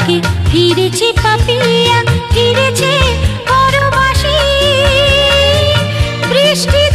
পাখি ফিরেছে পাপিয়া ফিরেছে বৃষ্টি